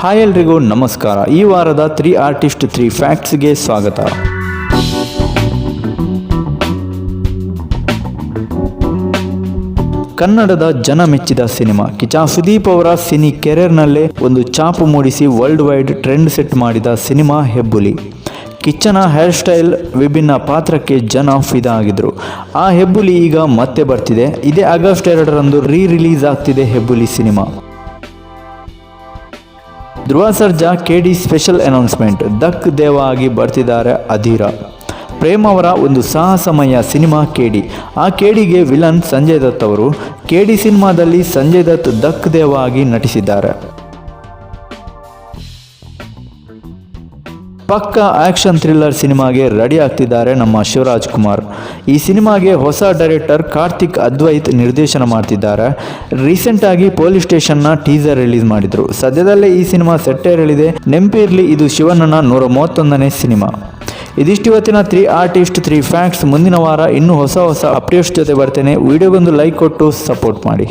Hi ಎಲ್ರಿಗೂ ನಮಸ್ಕಾರ. ಈ ವಾರದ ತ್ರೀ ಆರ್ಟಿಸ್ಟ್ ತ್ರೀ ಫ್ಯಾಕ್ಟ್ಸ್ಗೆ ಸ್ವಾಗತ. ಕನ್ನಡದ ಜನ ಮೆಚ್ಚಿದ ಸಿನಿಮಾ. ಕಿಚಾ ಸುದೀಪ್ ಅವರ ಸಿನಿ ಕೆರಿಯರ್ನಲ್ಲೇ ಒಂದು ಚಾಪು ಮೂಡಿಸಿ ವರ್ಲ್ಡ್ ವೈಡ್ ಟ್ರೆಂಡ್ ಸೆಟ್ ಮಾಡಿದ ಸಿನಿಮಾ ಹೆಬ್ಬುಲಿ. ಕಿಚ್ಚನ ಹೇರ್ ಸ್ಟೈಲ್ ವಿಭಿನ್ನ ಪಾತ್ರಕ್ಕೆ ಜನ ಫಿದಾ ಆಗಿದ್ರು ಆ ಹೆಬ್ಬುಲಿ ಈಗ ಮತ್ತೆ ಬರ್ತಿದೆ. ಇದೇ ಆಗಸ್ಟ್ ಎರಡರಂದು ರೀ ರಿಲೀಸ್ ಆಗ್ತಿದೆ Hebbuli cinema. Dhruva Sarja KD special announcement, ದಕ್ ದೇವ ಆಗಿ ಬರ್ತಿದ್ದಾರೆ ಅಧೀರ. ಪ್ರೇಮ್ ಅವರ ಒಂದು ಸಾಹಸಮಯ ಸಿನಿಮಾ ಕೇಡಿ. ಆ ಕೇಡಿಗೆ ವಿಲನ್ ಸಂಜಯ್ ದತ್ ಅವರು, ಕೇಡಿ ಸಿನಿಮಾದಲ್ಲಿ ಸಂಜಯ್ ದತ್ ದಕ್ ದೇವ ಆಗಿ ನಟಿಸಿದ್ದಾರೆ. ಪಕ್ಕ ಆ್ಯಕ್ಷನ್ ಥ್ರಿಲ್ಲರ್ ಸಿನಿಮಾಗೆ ರೆಡಿ ಆಗ್ತಿದ್ದಾರೆ ನಮ್ಮ ಶಿವರಾಜ್ ಕುಮಾರ್. ಈ ಸಿನಿಮಾಗೆ ಹೊಸ ಡೈರೆಕ್ಟರ್ ಕಾರ್ತಿಕ್ ಅದ್ವೈತ್ ನಿರ್ದೇಶನ ಮಾಡ್ತಿದ್ದಾರೆ. ರೀಸೆಂಟಾಗಿ ಪೊಲೀಸ್ ಸ್ಟೇಷನ್ನ ಟೀಸರ್ ರಿಲೀಸ್ ಮಾಡಿದರು. ಸದ್ಯದಲ್ಲೇ ಈ ಸಿನಿಮಾ ಸೆಟ್ಟೇರಲಿದೆ ನೆಂಪಿರಲಿ, ಇದು ಶಿವಣ್ಣನ ನೂರ ಮೂವತ್ತೊಂದನೇ ಸಿನಿಮಾ. ಇದಿಷ್ಟು ಇವತ್ತಿನ ತ್ರೀ ಆರ್ಟಿಸ್ಟ್, ತ್ರೀ ಫ್ಯಾಕ್ಟ್ಸ್ ಮುಂದಿನ ವಾರ ಇನ್ನೂ ಹೊಸ ಹೊಸ ಅಪ್ಡೇಟ್ಸ್ ಜೊತೆ ಬರ್ತೇನೆ. ವಿಡಿಯೋಗೊಂದು ಲೈಕ್ ಕೊಟ್ಟು ಸಪೋರ್ಟ್ ಮಾಡಿ.